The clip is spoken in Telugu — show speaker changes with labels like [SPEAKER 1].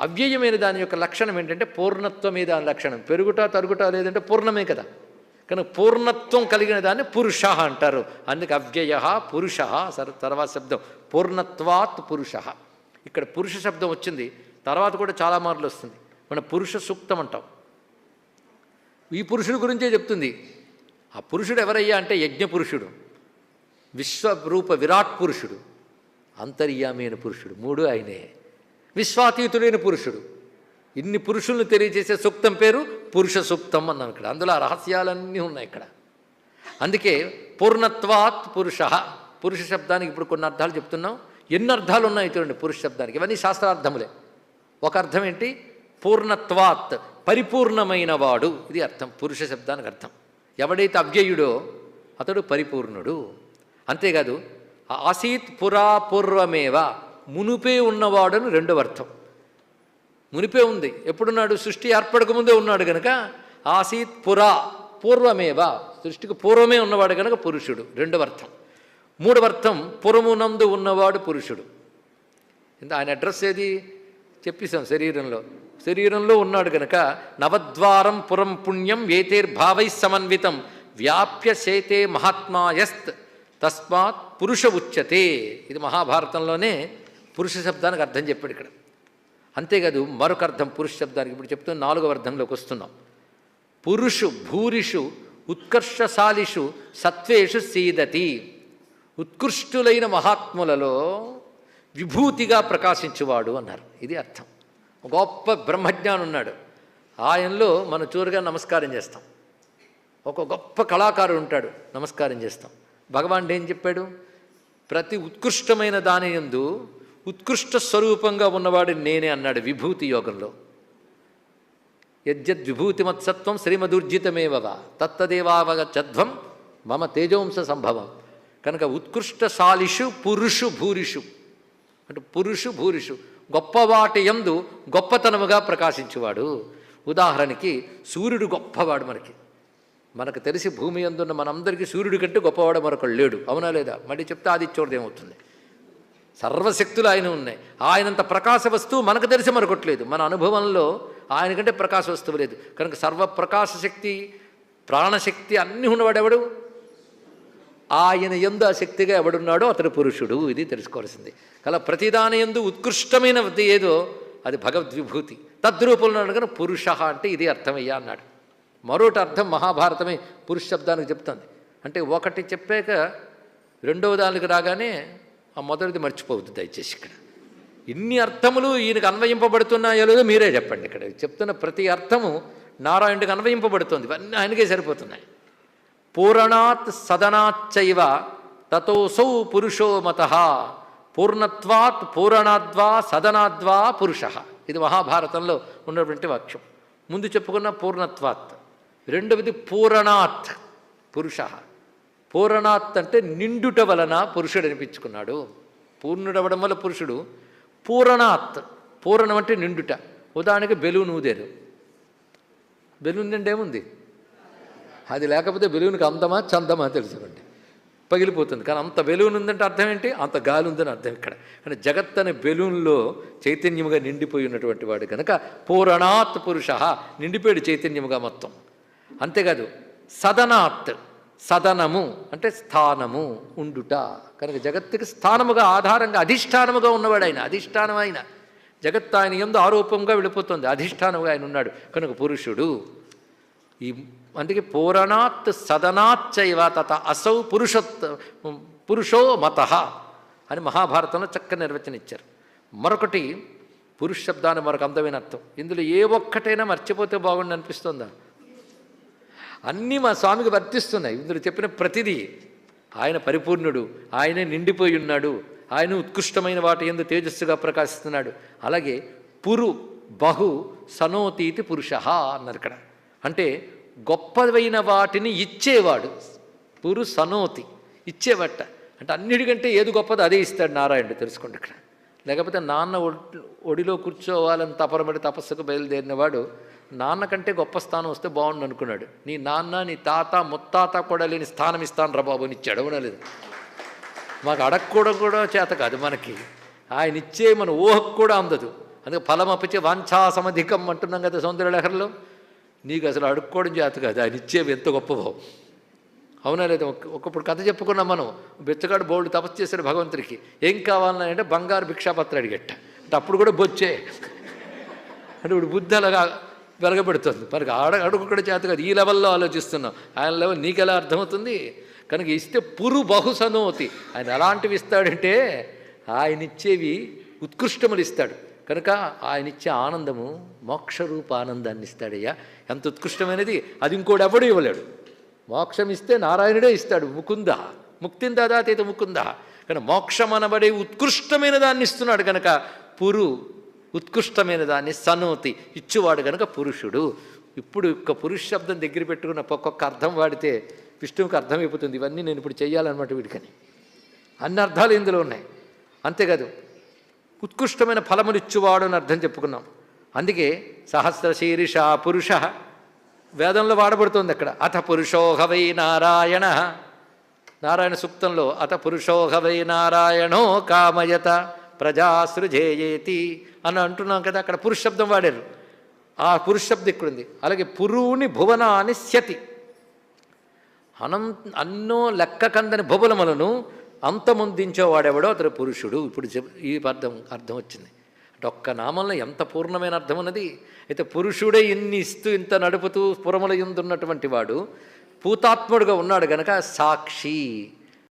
[SPEAKER 1] అవ్యయమైన దాని యొక్క లక్షణం ఏంటంటే పూర్ణత్వమే దాని లక్షణం. పెరుగుట తరుగుట లేదంటే పూర్ణమే కదా. కనుక పూర్ణత్వం కలిగిన దాన్ని పురుష అంటారు. అందుకే అవ్యయ పురుష సర్ తర్వాత శబ్దం. పూర్ణత్వాత్ పురుష. ఇక్కడ పురుష శబ్దం వచ్చింది. తర్వాత కూడా చాలా మార్లు వస్తుంది. మన పురుష సూక్తం అంటాం. ఈ పురుషుడి గురించే చెప్తుంది. ఆ పురుషుడు ఎవరయ్యా అంటే యజ్ఞ పురుషుడు. విశ్వరూప విరాట్ పురుషుడు. అంతర్యామైన పురుషుడు. మూడు ఆయనే. విశ్వాతీతుడైన పురుషుడు. ఇన్ని పురుషులను తెలియజేసే సూక్తం పేరు పురుష సూక్తం అన్నాం ఇక్కడ. అందులో ఆ రహస్యాలన్నీ ఉన్నాయి ఇక్కడ. అందుకే పూర్ణత్వాత్ పురుష. పురుష శబ్దానికి ఇప్పుడు కొన్ని అర్థాలు చెప్తున్నాం. ఎన్ని అర్థాలు ఉన్నాయి చూడండి పురుష శబ్దానికి. ఇవన్నీ శాస్త్రార్థములే. ఒక అర్థం ఏంటి? పూర్ణత్వాత్ పరిపూర్ణమైన వాడు. ఇది అర్థం. పురుష శబ్దానికి అర్థం. ఎవడైతే అవ్యయుడో అతడు పరిపూర్ణుడు. అంతేకాదు ఆసీత్ పురా పూర్వమేవ మునుపే ఉన్నవాడని రెండవ అర్థం. మునిపే ఉంది. ఎప్పుడున్నాడు? సృష్టి ఏర్పడక ముందే ఉన్నాడు గనక. ఆసీత్ పురా పూర్వమేవ. సృష్టికి పూర్వమే ఉన్నవాడు గనక పురుషుడు. రెండవ అర్థం. మూడవ అర్థం పురమునందు ఉన్నవాడు పురుషుడు. ఇంత ఆయన అడ్రస్ ఏది? చెప్పేశాం శరీరంలో. శరీరంలో ఉన్నాడు గనక నవద్వారం పురం పుణ్యం ఏతేర్భావై సమన్వితం వ్యాప్య శేతే మహాత్మాయస్త్ తస్మాత్ పురుష ఉచ్యతే. ఇది మహాభారతంలోనే పురుష శబ్దానికి అర్థం చెప్పాడు ఇక్కడ. అంతేకాదు మరొక అర్థం పురుష శబ్దానికి. ఇప్పుడు చెప్తున్న నాలుగవ అర్థంలోకి వస్తున్నాం. పురుషు భూరిషు ఉత్కర్షశాలిషు సత్వేషు సీదతి. ఉత్కృష్టులైన మహాత్ములలో విభూతిగా ప్రకాశించువాడు అన్నారు. ఇది అర్థం. గొప్ప బ్రహ్మజ్ఞానం ఉన్నాడు. ఆయనలో మనం చూరుగా నమస్కారం చేస్తాం. ఒక గొప్ప కళాకారుడు ఉంటాడు. నమస్కారం చేస్తాం. భగవాన్ ఏం చెప్పాడు? ప్రతి ఉత్కృష్టమైన దాని యందు ఉత్కృష్ట స్వరూపంగా ఉన్నవాడు నేనే అన్నాడు విభూతి యోగంలో. యజ్జద్ విభూతిమత్సత్వం శ్రీమదుర్జితమేవవ తత్తదేవావగచ్చధ్వం మమ తేజోంస సంభవం. కనుక ఉత్కృష్టశాలిషు పురుషు భూరిషు. అంటే పురుషు భూరిషు. గొప్పవాటి ఎందు గొప్పతనముగా ప్రకాశించువాడు. ఉదాహరణకి సూర్యుడు గొప్పవాడు మనకి. మనకు తెలిసి భూమి ఎందున్న మనందరికీ సూర్యుడి కంటే గొప్పవాడు మరొకడు లేడు. అవునా లేదా? మళ్ళీ చెప్తే ఆదిత్యోడు ఏమవుతుంది సర్వశక్తులు ఆయన ఉన్నాయి. ఆయనంత ప్రకాశ వస్తువు మనకు తెలిసి మరొకట్లేదు. మన అనుభవంలో ఆయన కంటే ప్రకాశ వస్తువు లేదు. కనుక సర్వ ప్రకాశ శక్తి ప్రాణశక్తి అన్నీ ఉన్నవాడెవడు? ఆయన ఎందు ఆ శక్తిగా ఎవడున్నాడో అతడు పురుషుడు. ఇది తెలుసుకోవాల్సింది. కల ప్రతిదాని ఎందు ఉత్కృష్టమైనది ఏదో అది భగవద్విభూతి. తద్రూపంలో కనుక పురుష అంటే ఇది అర్థమయ్యా అన్నాడు. మరోటి అర్థం మహాభారతమే పురుష శబ్దానికి చెప్తుంది. అంటే ఒకటి చెప్పాక రెండవ దానికి రాగానే ఆ మొదటిది మర్చిపోవద్దు దయచేసి ఇక్కడ. ఇన్ని అర్థములు ఈయనకు అన్వయింపబడుతున్నాయో లేదో మీరే చెప్పండి ఇక్కడ. చెప్తున్న ప్రతి అర్థము నారాయణుడికి అన్వయింపబడుతుంది. ఇవన్నీ ఆయనకే సరిపోతున్నాయి. పూరణాత్ సదనాచ్చైవ తతోసౌ పురుషో మత. పూర్ణత్వాత్ పూరణాద్వా సదనాద్వా పురుష. ఇది మహాభారతంలో ఉన్నటువంటి వాక్యం. ముందు చెప్పుకున్న పూర్ణత్వాత్. రెండవది పూరణాత్ పురుష. పూరణాత్ అంటే నిండుట వలన పురుషుడు అనిపించుకున్నాడు పూర్ణుడవడం వల్ల పురుషుడు. పూరణాత్ పూరణం అంటే నిండుట. ఉదాహరణకి బెలూన్ ఊదేరు. బెలూన్ అంటే ఏముంది? అది లేకపోతే బెలూన్కి అందమా చందమా తెలుసుకోండి పగిలిపోతుంది. కానీ అంత బెలూన్ ఉందంటే అర్థం ఏంటి? అంత గాలి ఉందని అర్థం ఇక్కడ. కానీ జగత్ అనే బెలూన్లో చైతన్యముగా నిండిపోయి ఉన్నటువంటి వాడు కనుక పూరణాత్ పురుష నిండిపోయాడు చైతన్యముగా మొత్తం. అంతేకాదు సదనాత్ సదనము అంటే స్థానము ఉండుట. కనుక జగత్తుకి స్థానముగా ఆధారంగా అధిష్టానముగా ఉన్నవాడు ఆయన అధిష్టానం ఆయన. జగత్ ఆయన ఎందు ఆరోపంగా వెళ్ళిపోతుంది. అధిష్టానముగా ఆయన ఉన్నాడు. కనుక పురుషుడు ఈ అందుకే పూరణాత్ సదనాచ్చైవ తత అసౌ పురుషత్ పురుషో మత అని మహాభారతంలో చక్కని నిర్వచనం ఇచ్చారు. మరొకటి పురుష శబ్దాన్ని మరొక అందమైన అర్థం. ఇందులో ఏ ఒక్కటైనా మర్చిపోతే బాగుండి అనిపిస్తుందా? అన్నీ మా స్వామికి వర్తిస్తున్నాయి. ఇందులో చెప్పిన ప్రతిదీ. ఆయన పరిపూర్ణుడు ఆయనే నిండిపోయి ఉన్నాడు ఆయన ఉత్కృష్టమైన వాటి ఎందు తేజస్సుగా ప్రకాశిస్తున్నాడు. అలాగే పురు బహు సనోతీతి పురుష అన్నారు ఇక్కడ. అంటే గొప్పవైన వాటిని ఇచ్చేవాడు. పురు సనోతి ఇచ్చేవట అంటే అన్నిటికంటే ఏది గొప్పదో అదే ఇస్తాడు నారాయణుడు తెలుసుకోండి ఇక్కడ. లేకపోతే నాన్న ఒడిలో కూర్చోవాలని తపరబడి తపస్సుకు బయలుదేరినవాడు నాన్న కంటే గొప్ప స్థానం వస్తే బాగుండు అనుకున్నాడు. నీ నాన్న నీ తాత ముత్తాత కూడా లేని స్థానం ఇస్తాను రా బాబు అని ఇచ్చాడు. లేదు మాకు అడగకూడదు కూడా చేత కాదు మనకి. ఆయన ఇచ్చే మన ఊహకు కూడా అందదు. అందుకే ఫలం అపిచి వాంఛా సమధికం అంటున్నాం కదా సౌందర్య సౌందర్యలహరిలో నీకు అసలు అడుక్కోవడం చేత కాదు. ఆయన ఇచ్చేవి ఎంత గొప్పవో అవునా లేదా ఒకప్పుడు కథ చెప్పుకున్నాం మనం. బెచ్చగాడు బోల్డ్ తపస్సు చేశాడు భగవంతుడికి. ఏం కావాలని అంటే బంగారు భిక్షాపత్రం అడిగట్ట అంటే అప్పుడు కూడా బొచ్చే. అంటే ఇప్పుడు బుద్ధి అలాగా వెలగబెడుతుంది మనకి ఆడ అడుగుక్కడ చేత కాదు ఈ లెవెల్లో ఆలోచిస్తున్నాం. ఆయన లెవెల్ నీకు ఎలా అర్థమవుతుంది? కనుక ఇస్తే పురు బహుసనోతి ఆయన ఎలాంటివి ఇస్తాడంటే ఆయన ఇచ్చేవి ఉత్కృష్టములు ఇస్తాడు. కనుక ఆయన ఇచ్చే ఆనందము మోక్షరూప ఆనందాన్ని ఇస్తాడయ్యా. ఎంత ఉత్కృష్టమైనది? అది ఇంకోటి ఎవడు ఇవ్వలేడు. మోక్షం ఇస్తే నారాయణుడే ఇస్తాడు. ముకుంద ముక్తిని దాదాతీత ముకుంద. కానీ మోక్షం అనబడే ఉత్కృష్టమైన దాన్ని ఇస్తున్నాడు కనుక పురు ఉత్కృష్టమైన దాన్ని సనోతి. ఇచ్చువాడు కనుక పురుషుడు. ఇప్పుడు ఒక్క పురుష శబ్దం దగ్గర పెట్టుకున్న ఒక్కొక్క అర్థం వాడితే విష్ణువుకి అర్థమైపోతుంది. ఇవన్నీ నేను ఇప్పుడు చేయాలన్నమాట వీడికని. అన్ని అర్థాలు ఇందులో ఉన్నాయి. అంతేకాదు ఉత్కృష్టమైన ఫలములు ఇచ్చువాడు అని అర్థం చెప్పుకున్నాం. అందుకే సహస్ర శీర్ష పురుష వేదంలో వాడబడుతుంది అక్కడ. అథ పురుషోహవై నారాయణ. నారాయణ సూక్తంలో అత పురుషోహవై నారాయణో కామయత. ప్రజా సృజేయేతి అని అంటున్నాం కదా అక్కడ పురుష శబ్దం వాడారు. ఆ పురుష శబ్దం ఇక్కడుంది. అలాగే పురువుని భువనాన్ని శతి అనం అన్నో లెక్క కందని భువనములను అంతమొందించేవాడెవడో అతడు పురుషుడు. ఇప్పుడు ఈ అర్థం అర్థం వచ్చింది. అంటే ఒక్క నామంలో ఎంత పూర్ణమైన అర్థం ఉన్నది? అయితే పురుషుడే ఇన్ని ఇస్తూ ఇంత నడుపుతూ పురముల ఉన్నటువంటి వాడు పూతాత్ముడుగా ఉన్నాడు గనక సాక్షి.